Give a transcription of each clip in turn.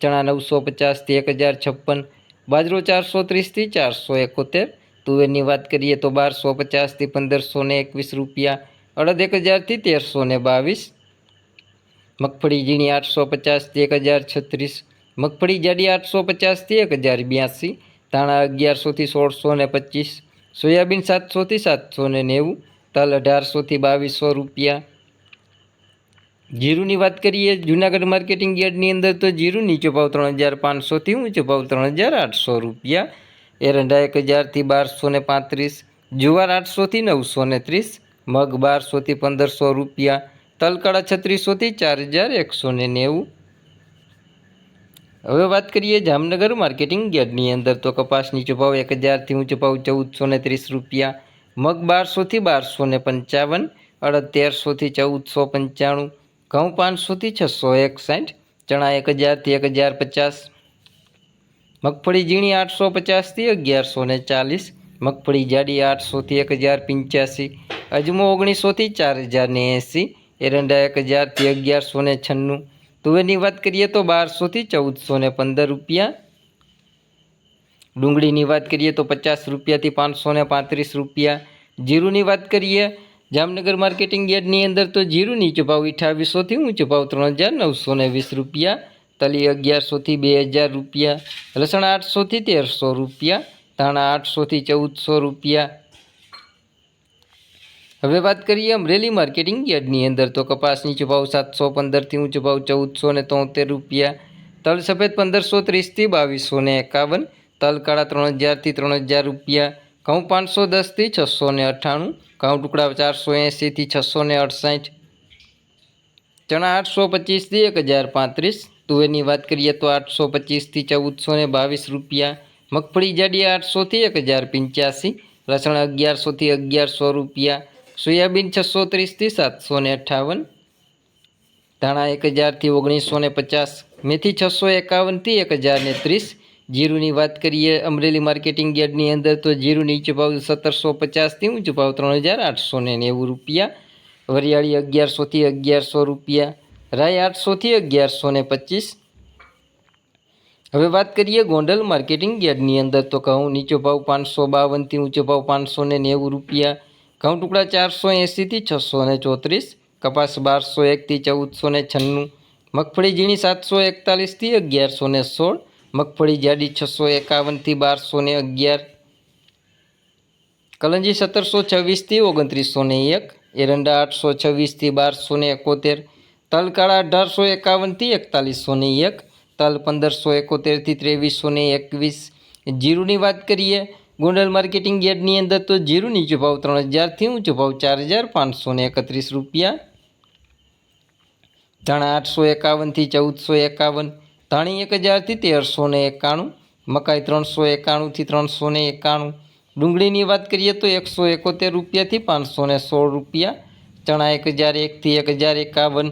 ચણા નવસો પચાસથી એક હજાર છપ્પન, બાજરો ચારસો ત્રીસથી ચારસો એકોતેર, તુવેરની વાત કરીએ તો બારસો પચાસથી પંદરસો ને એકવીસ રૂપિયા, અડદ એક હજારથી તેરસો ને બાવીસ, મગફળી ઝીણી આઠસો પચાસથી એક હજાર છત્રીસ, મગફળી જાડી આઠસો પચાસથી એક હજાર બ્યાસી, ધાણા અગિયારસોથી સોળસો ને પચીસ, સોયાબીન સાતસોથી સાતસો ને નેવું, તલ અઢારસોથી બાવીસો રૂપિયા જીરુની વાત કરીએ, જુનાગઢ માર્કેટિંગ યાર્ડની અંદર તો જીરું નીચો ભાવ ત્રણ હજાર પાંચસોથી ઊંચો ભાવ ત્રણ હજાર આઠસો રૂપિયા. એરંડા એક હજારથી બારસો ને પાંત્રીસ, જુવાર આઠસોથી નવસો ને ત્રીસ, મગ બારસોથી પંદરસો રૂપિયા, તલકાળા છત્રીસોથી ચાર હજાર એકસો ને નેવું. હવે વાત કરીએ જામનગર માર્કેટિંગ યાર્ડની અંદર તો કપાસ નીચો ભાવ એક હજારથી ઊંચો ભાવ ચૌદસો ને ત્રીસ રૂપિયા, મગ બારસોથી બારસો ને પંચાવન, અડદ તેરસોથી ચૌદસો પંચાણું ઘઉં પાંચસોથી છસો એકસાઠ, ચણા એક હજારથી એક હજાર પચાસ, મગફળી ઝીણી આઠસો પચાસથી અગિયારસો ને ચાલીસ, મગફળી જાડી આઠસોથી એક હજાર પંચ્યાસી, અજમો ઓગણીસોથી ચાર હજાર ને એંસી, એરંડા એક હજારથી અગિયારસો ને છન્નું. તુવેરની વાત કરીએ તો બારસોથી ચૌદસો ને પંદર રૂપિયા. ડુંગળીની વાત કરીએ તો પચાસ રૂપિયાથી પાંચસો ને પાંત્રીસ રૂપિયા. જીરુંની વાત કરીએ જામનગર માર્કેટિંગ યાર્ડની અંદર તો જીરું નીચો ભાવ અઠાવીસોથી ઊંચો ભાવ ત્રણ હજાર નવસો ને વીસ રૂપિયા, તલી અગિયારસોથી બે હજાર રૂપિયા, લસણ આઠસોથી તેરસો રૂપિયા, ધાણા આઠસોથી ચૌદસો રૂપિયા. હવે વાત કરીએ અમરેલી માર્કેટિંગ યાર્ડની અંદર તો કપાસ નીચો ભાવ સાતસો પંદરથી ઊંચો ભાવ ચૌદસો ને તોતેર રૂપિયા, તલ સફેદ પંદરસો ત્રીસથી બાવીસો ને એકાવન, તલ કાળા ત્રણ હજારથી ત્રણ હજાર રૂપિયા ઘઉં પાંચસો દસથી છસો ને અઠ્ઠાણું, ઘઉં ટુકડા ચારસો એંસીથી છસો ને અડસાઠ, ચણા આઠસો પચીસથી એક હજાર પાંત્રીસ, તુવેરની વાત કરીએ તો આઠસો પચીસથી ચૌદસો ને બાવીસ રૂપિયા, મગફળી જાડી આઠસોથી એક હજાર પંચ્યાસી, લસણ અગિયારસોથી અગિયારસો રૂપિયા, સોયાબીન છસો ત્રીસથી સાતસો ને અઠ્ઠાવન, ધાણા એક હજારથી ઓગણીસો ને પચાસ, મેથી છસો એકાવનથી એક હજાર ને ત્રીસ જીરુની વાત કરીએ, અમરેલી માર્કેટિંગ યાર્ડની અંદર તો જીરું નીચો ભાવ સત્તરસો પચાસથી ઊંચો ભાવ ત્રણ હજાર આઠસો ને નેવું રૂપિયા. વરિયાળી અગિયારસોથી અગિયારસો રૂપિયા. રાય આઠસોથી અગિયારસો ને પચીસ. હવે વાત કરીએ ગોંડલ માર્કેટિંગ યાર્ડની અંદર તો ઘઉં નીચો ભાવ પાંચસો બાવનથી ઊંચો ભાવ પાંચસો ને નેવું રૂપિયા. ઘઉં ટુકડા ચારસો એંસીથી છસો ને ચોત્રીસ. કપાસ બારસો એકથી ચૌદસો ને છન્નું. મગફળી ઝીણી સાતસો એકતાલીસથી અગિયારસો ને સોળ. મગફળી જાડી છસો એકાવનથી બારસો ને અગિયાર. કલંજી સત્તરસો છવ્વીસથી ઓગણત્રીસો ને એક. એરંડા આઠસો છવ્વીસથી બારસો ને એકોતેર. તલ કાળા અઢારસો એકાવનથી એકતાલીસો ને એક. તલ પંદરસો એકોતેરથી ત્રેવીસો ને એકવીસ. જીરુની વાત કરીએ, ગોંડલ માર્કેટિંગ યાર્ડની અંદર તો જીરું નીચો ત્રણ હજારથી ઊંચો ભાવ ચાર હજાર પાંચસો ને એકત્રીસ રૂપિયા. ધાણા આઠસો એકાવનથી ચૌદસો એકાવન. ધાણી એક હજારથી તેરસો ને એકાણું, મકાઈ ત્રણસો એકાણુંથી ત્રણસો ને એકાણું. ડુંગળીની વાત કરીએ તો એકસો એકોતેર રૂપિયાથી પાંચસો ને સોળ રૂપિયા, ચણા એક હજાર એકથી એક હજાર એકાવન.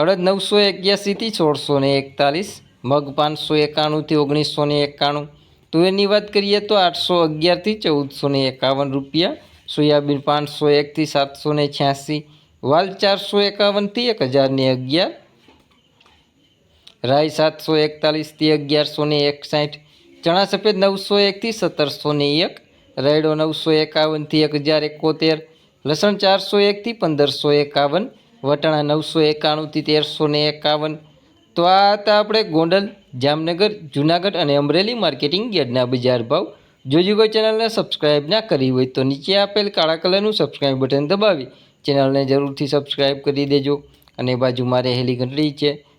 અડદ નવસો એક્યાસીથી સોળસો ને એકતાલીસ, મગ પાંચસો એકાણુંથી ઓગણીસો ને એકાણું. તુવેરની વાત કરીએ તો આઠસો અગિયારથી ચૌદસો ને એકાવન રૂપિયા, સોયાબીન પાંચસો એકથી સાતસો ને છ્યાસી, વાલ ચારસો એકાવનથી એક હજાર ને અગિયાર રાય સાતસો એકતાલીસથી અગિયારસો ને એકસાઠ, ચણા સફેદ નવસો એકથી સત્તરસો ને એક, રાયડો નવસો એકાવનથી એક હજાર એકોતેર, લસણ ચારસો એકથી પંદરસો એકાવન, વટાણા નવસો એકાણુંથી તેરસો ને એકાવન. તો આ હતા આપણે ગોંડલ, જામનગર, જૂનાગઢ અને અમરેલી માર્કેટિંગ યાર્ડના બજાર ભાવ. જો જો કોઈ ચેનલને સબસ્ક્રાઇબ ના કરી હોય તો નીચે આપેલ કાળા કલરનું સબસ્ક્રાઇબ બટન દબાવી. ચેનલને જરૂરથી સબસ્ક્રાઇબ કરી દેજો. અને બાજુમાં રહેલી ઘંટડી છે.